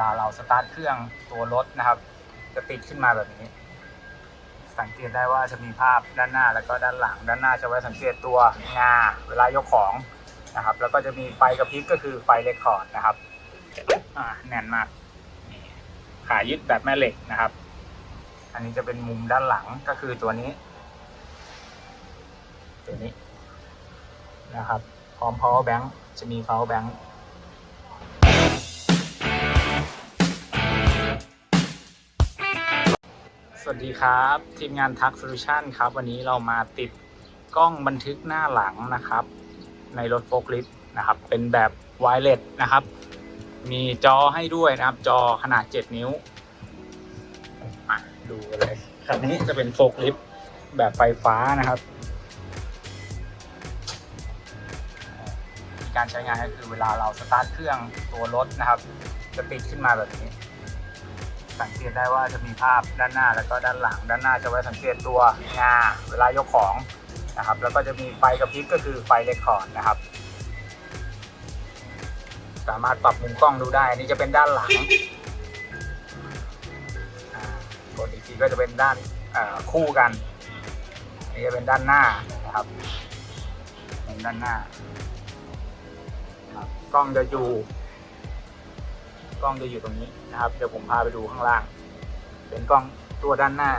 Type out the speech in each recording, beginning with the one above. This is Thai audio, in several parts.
ลาเราสตาร์ทเครื่องตัวรถนะครับ จะติดขึ้นมาแบบนี้ สังเกตได้ว่าจะมีภาพด้านหน้าแล้วก็ด้านหลัง ด้านหน้าจะไว้สังเกตตัวงาเวลายกของนะครับ แล้วก็จะมีไฟกระพริบก็คือไฟเรคคอร์ดนะครับอ่าแน่นมากขายึดแบบแม่เหล็กนะครับ อันนี้จะเป็นมุมด้านหลังก็คือตัวนี้ ตัวนี้นะครับ พร้อม power bank จะมี power bank สวัสดีครับ ทีมงานทักโซลูชันครับ วันนี้เรามาติดกล้องบันทึกหน้าหลังนะครับ ในรถโฟล์คลิฟต์นะครับ เป็นแบบไวเลสนะครับ มีจอให้ด้วยนะครับ จอขนาด 7 นิ้วอะดูกันเลยคันนี้จะเป็นโฟล์คลิฟต์แบบไฟฟ้านะครับ การใช้งานก็คือเวลาเราสตาร์ทเครื่องตัวรถนะครับ จะติดขึ้นมาแบบนี้ สังเกตได้ว่าจะมีภาพด้านหน้าแล้วก็ด้านหลัง ด้านหน้าจะไว้สังเกตตัวงาเวลายกของนะครับ แล้วก็จะมีไฟกระพริบก็คือไฟเรคคอร์ดนะครับ สามารถปรับมุมกล้องดูได้ อันนี้จะเป็นด้านหลังกดอีกทีก็จะเป็นด้านคู่กันอันนี้จะเป็นด้านหน้านะครับเป็นด้านหน้าครับกล้องจะอยู่ กล้องจะอยู่ตรงนี้นะครับเดี๋ยวผมพาไปดูข้างล่าง เป็นกล้องตัวด้านหน้า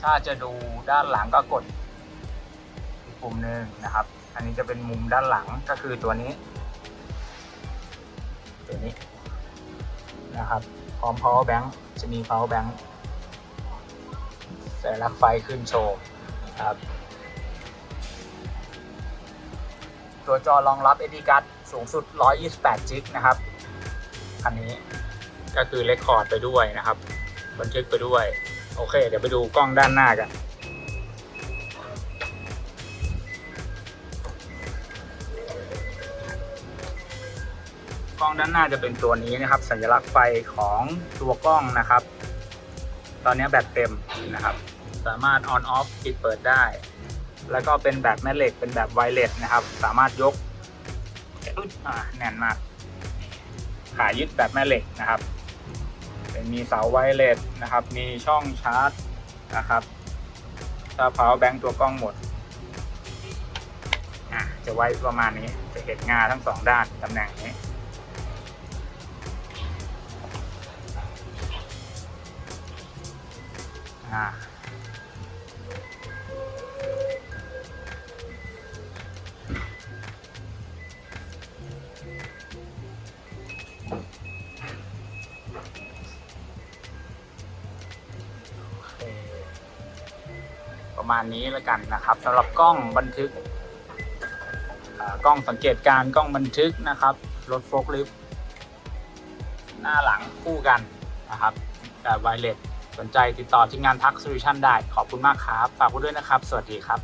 ถ้าจะดูด้านหลังก็กดปุ่มหนึ่งนะครับ อันนี้จะเป็นมุมด้านหลังก็คือตัวนี้ ตัวนี้นะครับพร้อม power bank จะมี power bank แสลักไฟขึ้นโชว์นะครับ ตัวจอรองรับ SD card สูงสุด 128จิกนะครับคันนี้ก็คือเลคคอร์ดไปด้วยนะครับ บันทึกไปด้วย โอเค เดี๋ยวไปดูกล้องด้านหน้ากัน กล้องด้านหน้าจะเป็นตัวนี้นะครับ สัญลักษณ์ไฟของตัวกล้องนะครับ ตอนนี้แบตเต็มนะครับ สามารถ on off ปิดเปิดได้ แล้วก็เป็นแบบแม่เหล็กเป็นแบบไวเลสนะครับ สามารถยกอุ๊ยอ่าแน่นมากขายึดแบบแม่เหล็กนะครับเป็นมีเสาไวเลสนะครับ มีช่องชาร์จนะครับถ้า power bank ตัวกล้องหมดะจะไว้ประมาณนี้จะเห็นงาทั้งสองด้านตำแหน่งนี้ มาณนี้แล้วกันนะครับสำหรับกล้องบันทึกกล้องสังเกตการกล้องบันทึกนะครับรถโฟล์คลิฟต์หน้าหลังคู่กันนะครับแบบไวเลสสนใจติดต่อที่งานทักโซลูชันได้ขอบคุณมากครับ ฝากไว้ด้วยนะครับ สวัสดีครับ